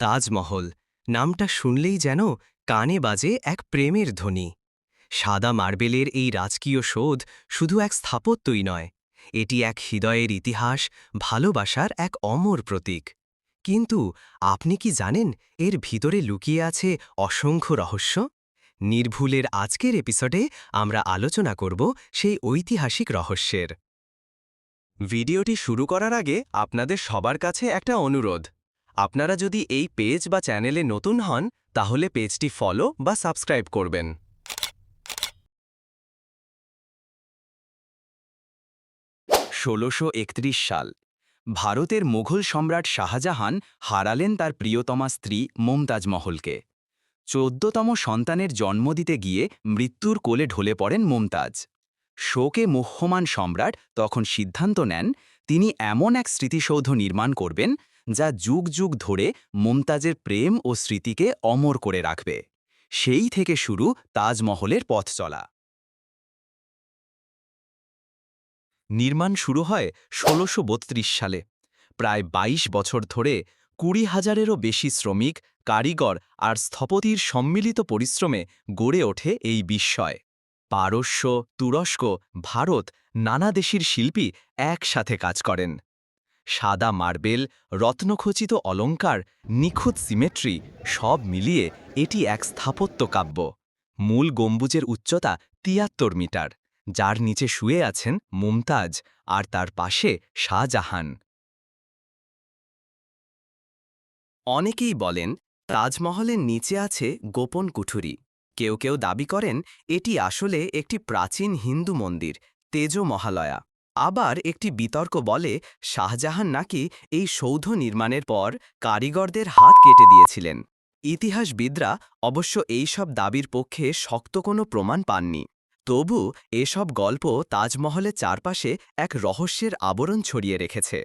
তাজমহল। নামটা শুনলেই যেন কানে বাজে এক প্রেমের ধ্বনি। সাদা মার্বেলের এই রাজকীয় শোধ শুধু এক স্থাপত্যই নয়, এটি এক হৃদয়ের ইতিহাস, ভালোবাসার এক অমর প্রতীক। কিন্তু আপনি কি জানেন এর ভিতরে লুকিয়ে আছে অসংখ্য রহস্য? নির্ভুলের আজকের এপিসোডে আমরা আলোচনা করব সেই ঐতিহাসিক রহস্যের। ভিডিওটি শুরু করার আগে আপনাদের সবার কাছে একটা অনুরোধ। আপনারা যদি এই পেজ বা চ্যানেলে নতুন হন, তাহলে পেজটি ফলো বা সাবস্ক্রাইব করবেন। ষোলোশো সাল। ভারতের মুঘল সম্রাট শাহজাহান হারালেন তার প্রিয়তমা স্ত্রী মমতাজ মহলকে। চোদ্দতম সন্তানের জন্ম দিতে গিয়ে মৃত্যুর কোলে ঢলে পড়েন মমতাজ। শোকে মুহ্যমান সম্রাট তখন সিদ্ধান্ত নেন, তিনি এমন এক স্মৃতিসৌধ নির্মাণ করবেন যা যুগ যুগ ধরে মুমতাজের প্রেম ও স্মৃতিকে অমর করে রাখবে। সেই থেকে শুরু তাজমহলের পথ চলা। নির্মাণ শুরু হয় ষোলোশো সালে। প্রায় ২২ বছর ধরে কুড়ি হাজারেরও বেশি শ্রমিক, কারিগর আর স্থপতির সম্মিলিত পরিশ্রমে গড়ে ওঠে এই বিস্ময়। পারস্য, তুরস্ক, ভারত নানা দেশের শিল্পী একসাথে কাজ করেন। সাদা মার্বেল, রত্নখচিত অলঙ্কার, নিখুঁত সিমেট্রি, সব মিলিয়ে এটি এক স্থাপত্য কাব্য। মূল গম্বুজের উচ্চতা তিয়াত্তর মিটার, যার নিচে শুয়ে আছেন মুমতাজ আর তার পাশে শাহজাহান। অনেকেই বলেন, তাজমহলের নিচে আছে গোপন কুঠুরি। কেউ কেউ দাবি করেন, এটি আসলে একটি প্রাচীন হিন্দু মন্দির, তেজ মহালয়া। আবার একটি বিতর্ক বলে শাহজাহান নাকি এই সৌধ নির্মাণের পর কারিগরদের হাত কেটে দিয়েছিলেন। ইতিহাসবিদরা অবশ্য এই সব দাবির পক্ষে শক্ত কোনো প্রমাণ পাননি। তবু এসব গল্প তাজমহলের চারপাশে এক রহস্যের আবরণ ছড়িয়ে রেখেছে।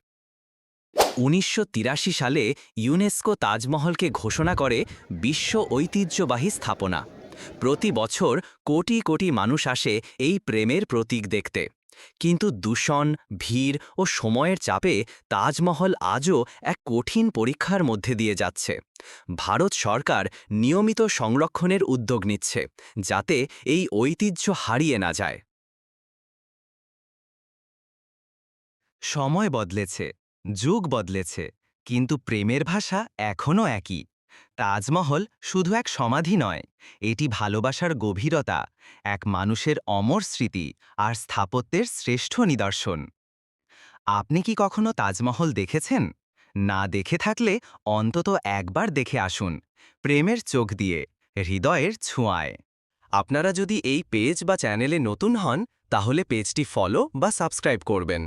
উনিশশো তিরাশি সালে ইউনেস্কো তাজমহলকে ঘোষণা করে বিশ্ব ঐতিহ্যবাহী স্থাপনা। প্রতি বছর কোটি কোটি মানুষ আসে এই প্রেমের প্রতীক দেখতে। কিন্তু দূষণ, ভিড় ও সময়ের চাপে তাজমহল আজও এক কঠিন পরীক্ষার মধ্যে দিয়ে যাচ্ছে। ভারত সরকার নিয়মিত সংরক্ষণের উদ্যোগ নিচ্ছে, যাতে এই ঐতিহ্য হারিয়ে না যায়। সময় বদলেছে, যুগ বদলেছে, কিন্তু প্রেমের ভাষা এখনও একই। তাজমহল শুধু এক সমাধি নয়, এটি ভালোবাসার গভীরতা, এক মানুষের অমর স্মৃতি আর স্থাপত্যের শ্রেষ্ঠ নিদর্শন। আপনি কি কখনো তাজমহল দেখেছেন? না দেখে থাকলে অন্তত একবার দেখে আসুন, প্রেমের চোখ দিয়ে, হৃদয়ের ছোঁয়ায়। আপনারা যদি এই পেজ বা চ্যানেলে নতুন হন, তাহলে পেজটি ফলো বা সাবস্ক্রাইব করবেন।